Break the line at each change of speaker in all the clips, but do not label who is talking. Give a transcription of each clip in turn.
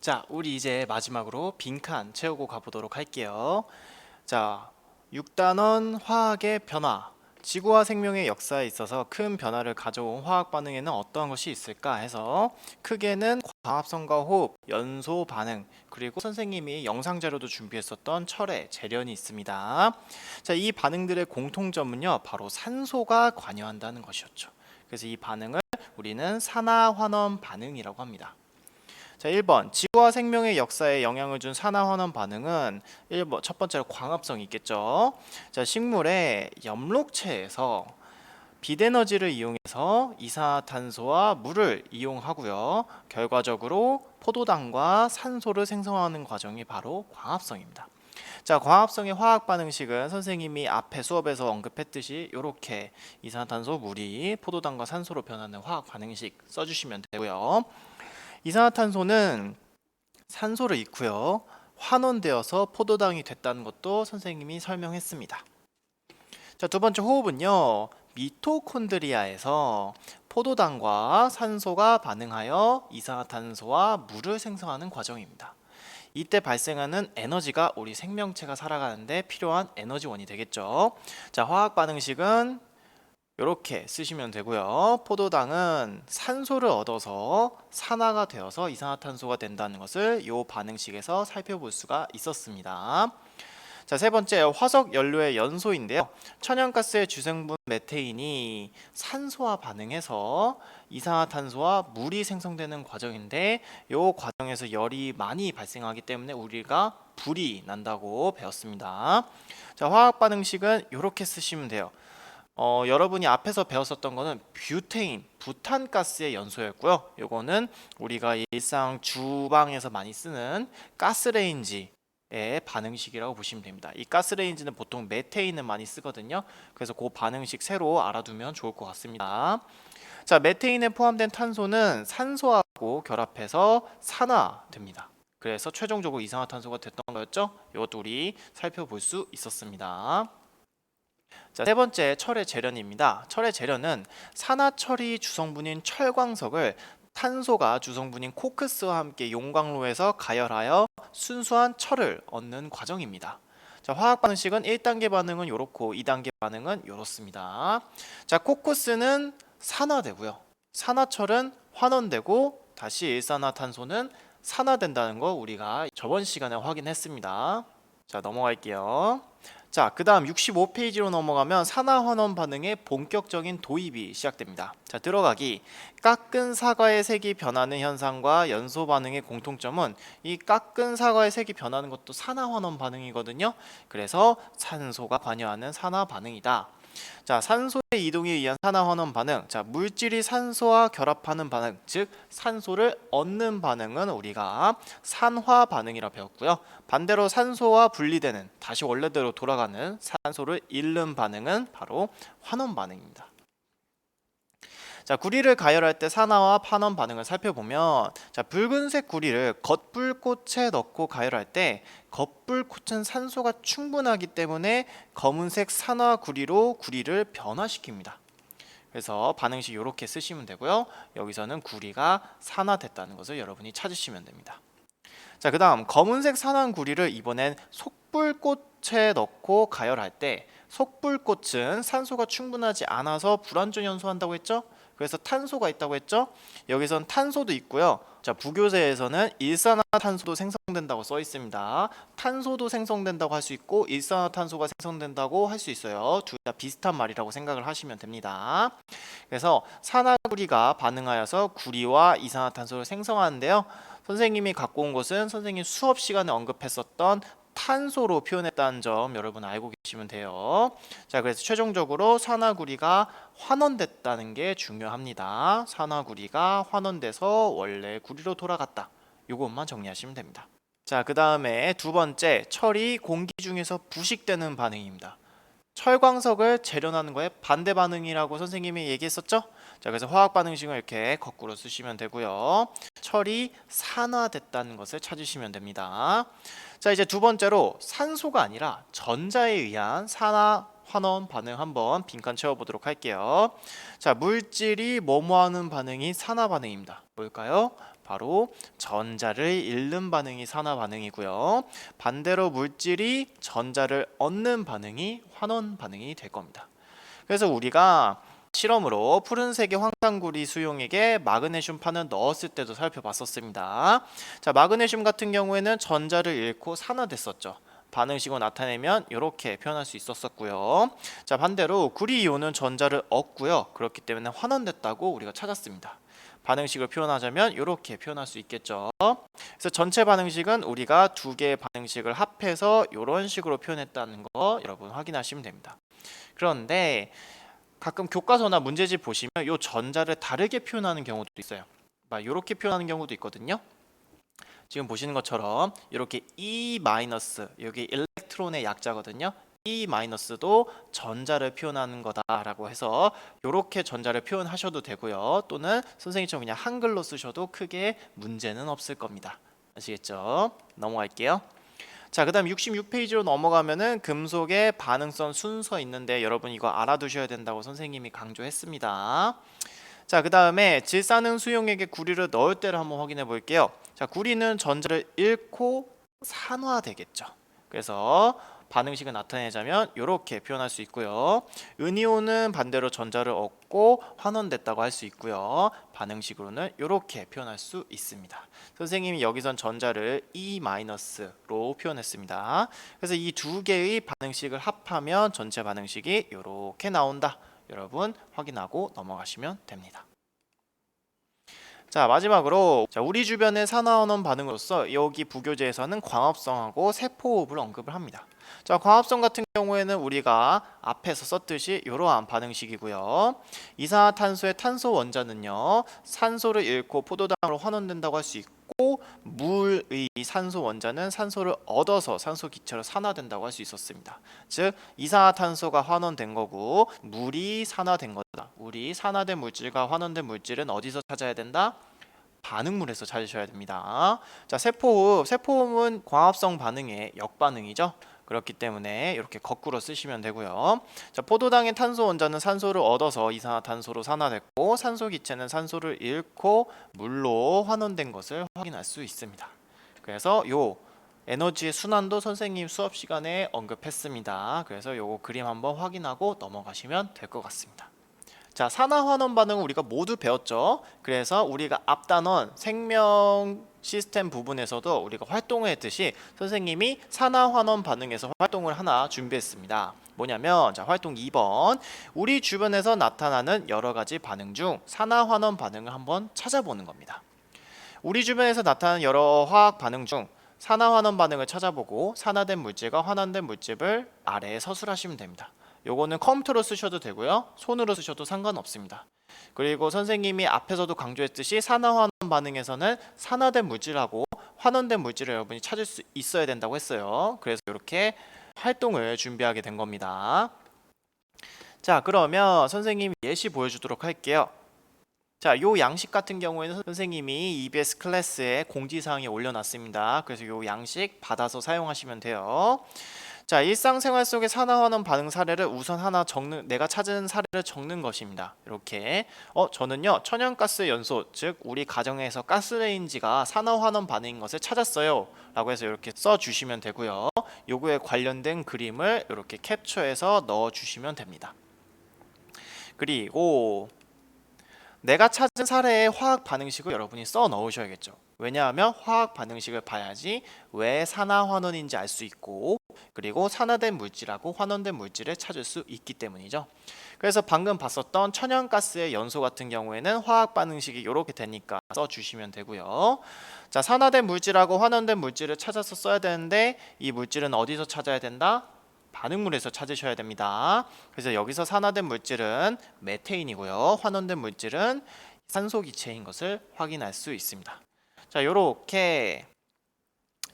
자, 우리 이제 마지막으로 빈칸 채우고 가보도록 할게요. 자, 6단원 화학의 변화. 지구와 생명의 역사에 있어서 큰 변화를 가져온 화학 반응에는 어떠한 것이 있을까 해서 크게는 광합성과 호흡, 연소 반응, 그리고 선생님이 영상 자료도 준비했었던 철의 재련이 있습니다. 자, 이 반응들의 공통점은요, 바로 산소가 관여한다는 것이었죠. 그래서 이 반응을 우리는 산화환원 반응이라고 합니다. 자, 1번 지구와 생명의 역사에 영향을 준 산화환원 반응은 1번 첫 번째로 광합성이 있겠죠. 자, 식물의 엽록체에서 빛에너지를 이용해서 이산화탄소와 물을 이용하고요. 결과적으로 포도당과 산소를 생성하는 과정이 바로 광합성입니다. 자, 광합성의 화학 반응식은 선생님이 앞에 수업에서 언급했듯이 이렇게 이산화탄소, 물이 포도당과 산소로 변하는 화학 반응식 써주시면 되고요. 이산화탄소는 산소를 잃고요. 환원되어서 포도당이 됐다는 것도 선생님이 설명했습니다. 자, 두 번째 호흡은요. 미토콘드리아에서 포도당과 산소가 반응하여 이산화탄소와 물을 생성하는 과정입니다. 이때 발생하는 에너지가 우리 생명체가 살아가는데 필요한 에너지원이 되겠죠. 자, 화학 반응식은 이렇게 쓰시면 되고요. 포도당은 산소를 얻어서 산화가 되어서 이산화탄소가 된다는 것을 이 반응식에서 살펴볼 수가 있었습니다. 자, 세 번째 화석 연료의 연소인데요. 천연가스의 주성분 메테인이 산소와 반응해서 이산화탄소와 물이 생성되는 과정인데 이 과정에서 열이 많이 발생하기 때문에 우리가 불이 난다고 배웠습니다. 자, 화학 반응식은 이렇게 쓰시면 돼요. 어, 여러분이 앞에서 배웠었던 거는 뷰테인, 부탄가스의 연소였고요. 요거는 우리가 일상 주방에서 많이 쓰는 가스레인지 의 반응식이라고 보시면 됩니다. 이 가스레인지는 보통 메테인을 많이 쓰거든요. 그래서 그 반응식 새로 알아두면 좋을 것 같습니다. 자, 메테인에 포함된 탄소는 산소하고 결합해서 산화됩니다. 그래서 최종적으로 이산화탄소가 됐던 거였죠. 이것도 우리 살펴볼 수 있었습니다. 자, 세 번째 철의 재련입니다. 철의 재련은 산화철이 주성분인 철광석을 탄소가 주성분인 코크스와 함께 용광로에서 가열하여 순수한 철을 얻는 과정입니다. 자, 화학 반응식은 1단계 반응은 요렇고 2단계 반응은 요렇습니다. 자, 코크스는 산화되고요. 산화철은 환원되고 다시 일산화탄소는 산화된다는 거 우리가 저번 시간에 확인했습니다. 자, 넘어갈게요. 자, 그 다음 65페이지로 넘어가면 산화환원 반응의 본격적인 도입이 시작됩니다. 자, 들어가기. 깎은 사과의 색이 변하는 현상과 연소 반응의 공통점은 이 깎은 사과의 색이 변하는 것도 산화 환원 반응이거든요. 그래서 산소가 관여하는 산화 반응이다. 자, 산소의 이동에 의한 산화환원 반응. 자, 물질이 산소와 결합하는 반응, 즉 산소를 얻는 반응은 우리가 산화 반응이라 배웠고요. 반대로 산소와 분리되는 다시 원래대로 돌아가는 산소를 잃는 반응은 바로 환원 반응입니다. 자, 구리를 가열할 때 산화와 판원 반응을 살펴보면 자, 붉은색 구리를 겉불꽃에 넣고 가열할 때 겉불꽃은 산소가 충분하기 때문에 검은색 산화 구리로 구리를 변화시킵니다. 그래서 반응식 이렇게 쓰시면 되고요. 여기서는 구리가 산화됐다는 것을 여러분이 찾으시면 됩니다. 자, 그다음 검은색 산화 구리를 이번엔 속불꽃에 넣고 가열할 때 속불꽃은 산소가 충분하지 않아서 불완전 연소한다고 했죠? 그래서 탄소가 있다고 했죠? 여기선 탄소도 있고요. 자, 부교재에서는 일산화탄소도 생성된다고 써 있습니다. 탄소도 생성된다고 할 수 있고 일산화탄소가 생성된다고 할 수 있어요. 둘 다 비슷한 말이라고 생각을 하시면 됩니다. 그래서 산화구리가 반응하여서 구리와 이산화탄소를 생성하는데요. 선생님이 갖고 온 것은 선생님 수업 시간에 언급했었던 탄소로 표현했다는 점 여러분 알고 계시면 돼요. 자, 그래서 최종적으로 산화구리가 환원됐다는 게 중요합니다. 산화구리가 환원돼서 원래 구리로 돌아갔다. 이것만 정리하시면 됩니다. 자, 그 다음에 두 번째, 철이 공기 중에서 부식되는 반응입니다. 철광석을 재련하는 거에 반대 반응이라고 선생님이 얘기했었죠? 자, 그래서 화학 반응식을 이렇게 거꾸로 쓰시면 되고요. 철이 산화됐다는 것을 찾으시면 됩니다. 자, 이제 두 번째로 산소가 아니라 전자에 의한 산화 환원 반응 한번 빈칸 채워 보도록 할게요. 자, 물질이 뭐뭐하는 반응이 산화 반응입니다. 뭘까요? 바로 전자를 잃는 반응이 산화 반응이고요. 반대로 물질이 전자를 얻는 반응이 환원 반응이 될 겁니다. 그래서 우리가 실험으로 푸른색의 황산구리 수용액에 마그네슘 판을 넣었을 때도 살펴봤었습니다. 자, 마그네슘 같은 경우에는 전자를 잃고 산화됐었죠. 반응식으로 나타내면 이렇게 표현할 수 있었었고요. 자, 반대로 구리 이온은 전자를 얻고요. 그렇기 때문에 환원됐다고 우리가 찾았습니다. 반응식을 표현하자면 이렇게 표현할 수 있겠죠. 그래서 전체 반응식은 우리가 두 개의 반응식을 합해서 이런 식으로 표현했다는 거 여러분 확인하시면 됩니다. 그런데 가끔 교과서나 문제집 보시면 이 전자를 다르게 표현하는 경우도 있어요. 막 이렇게 표현하는 경우도 있거든요. 지금 보시는 것처럼 이렇게 E 마이너스 여기 일렉트론의 약자거든요. E 마이너스도 전자를 표현하는 거다라고 해서 이렇게 전자를 표현하셔도 되고요. 또는 선생님처럼 그냥 한글로 쓰셔도 크게 문제는 없을 겁니다. 아시겠죠? 넘어갈게요. 자, 그 다음 66페이지로 넘어가면은 금속의 반응성 순서 있는데 여러분 이거 알아두셔야 된다고 선생님이 강조했습니다. 자, 그 다음에 질산응 수용액에 구리를 넣을 때를 한번 확인해 볼게요. 자, 구리는 전자를 잃고 산화되겠죠. 그래서 반응식을 나타내자면 이렇게 표현할 수 있고요. 은이온은 반대로 전자를 얻고 환원됐다고 할 수 있고요. 반응식으로는 이렇게 표현할 수 있습니다. 선생님이 여기선 전자를 E-로 표현했습니다. 그래서 이 두 개의 반응식을 합하면 전체 반응식이 이렇게 나온다. 여러분 확인하고 넘어가시면 됩니다. 자 마지막으로 자, 우리 주변의 산화원원 반응으로서 여기 부교재에서는 광합성하고 세포호흡을 언급을 합니다. 자 광합성 같은 경우에는 우리가 앞에서 썼듯이 이러한 반응식이고요. 이산화탄소의 탄소 원자는요 산소를 잃고 포도당으로 환원된다고 할 수 있고 물의 산소 원자는 산소를 얻어서 산소 기체로 산화된다고 할 수 있었습니다. 즉 이산화탄소가 환원된 거고 물이 산화된 거다. 우리 산화된 물질과 환원된 물질은 어디서 찾아야 된다? 반응물에서 찾으셔야 됩니다. 자, 세포흡. 세포흡은 광합성 반응의 역반응이죠. 그렇기 때문에 이렇게 거꾸로 쓰시면 되고요. 자, 포도당의 탄소 원자는 산소를 얻어서 이산화탄소로 산화됐고 산소 기체는 산소를 잃고 물로 환원된 것을 확인할 수 있습니다. 그래서 요 에너지의 순환도 선생님 수업 시간에 언급했습니다. 그래서 요거 그림 한번 확인하고 넘어가시면 될 것 같습니다. 자, 산화 환원 반응은 우리가 모두 배웠죠. 그래서 우리가 앞단원 생명 시스템 부분에서도 우리가 활동을 했듯이 선생님이 산화 환원 반응에서 활동을 하나 준비했습니다. 뭐냐면 자, 활동 2번. 우리 주변에서 나타나는 여러 가지 반응 중 산화 환원 반응을 한번 찾아보는 겁니다. 우리 주변에서 나타나는 여러 화학 반응 중 산화 환원 반응을 찾아보고 산화된 물질과 환원된 물질을 아래에 서술하시면 됩니다. 요거는 컴퓨터로 쓰셔도 되고요. 손으로 쓰셔도 상관없습니다. 그리고 선생님이 앞에서도 강조했듯이 산화환원 반응에서는 산화된 물질하고 환원된 물질을 여러분이 찾을 수 있어야 된다고 했어요. 그래서 이렇게 활동을 준비하게 된 겁니다. 자, 그러면 선생님이 예시 보여주도록 할게요. 자, 요 양식 같은 경우에는 선생님이 EBS 클래스에 공지사항에 올려놨습니다. 그래서 요 양식 받아서 사용하시면 돼요. 자, 일상생활 속의 산화환원 반응 사례를 우선 하나 적는 내가 찾은 사례를 적는 것입니다. 이렇게 어 저는요 천연가스 연소 즉 우리 가정에서 가스레인지가 산화환원 반응인 것을 찾았어요라고 해서 이렇게 써 주시면 되고요. 요거에 관련된 그림을 이렇게 캡처해서 넣어 주시면 됩니다. 그리고 내가 찾은 사례의 화학 반응식을 여러분이 써 넣으셔야겠죠. 왜냐하면 화학 반응식을 봐야지 왜 산화 환원인지 알 수 있고 그리고 산화된 물질하고 환원된 물질을 찾을 수 있기 때문이죠. 그래서 방금 봤었던 천연가스의 연소 같은 경우에는 화학 반응식이 이렇게 되니까 써 주시면 되고요. 자, 산화된 물질하고 환원된 물질을 찾아서 써야 되는데 이 물질은 어디서 찾아야 된다? 반응물에서 찾으셔야 됩니다. 그래서 여기서 산화된 물질은 메테인이고요. 환원된 물질은 산소 기체인 것을 확인할 수 있습니다. 자, 요렇게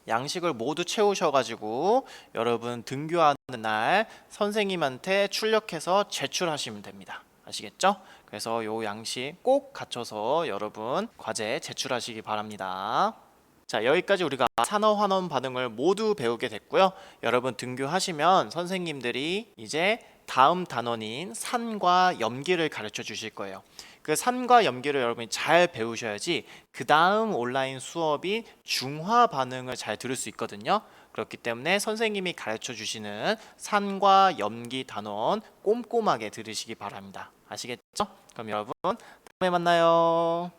양식을 모두 채우셔가지고 여러분 등교하는 날 선생님한테 출력해서 제출하시면 됩니다. 아시겠죠? 그래서 요 양식 꼭 갖춰서 여러분 과제 제출하시기 바랍니다. 자, 여기까지 우리가 산화환원 반응을 모두 배우게 됐고요. 여러분 등교하시면 선생님들이 이제 다음 단원인 산과 염기를 가르쳐 주실 거예요. 그 산과 염기를 여러분이 잘 배우셔야지 그 다음 온라인 수업이 중화 반응을 잘 들을 수 있거든요. 그렇기 때문에 선생님이 가르쳐 주시는 산과 염기 단원 꼼꼼하게 들으시기 바랍니다. 아시겠죠? 그럼 여러분 다음에 만나요.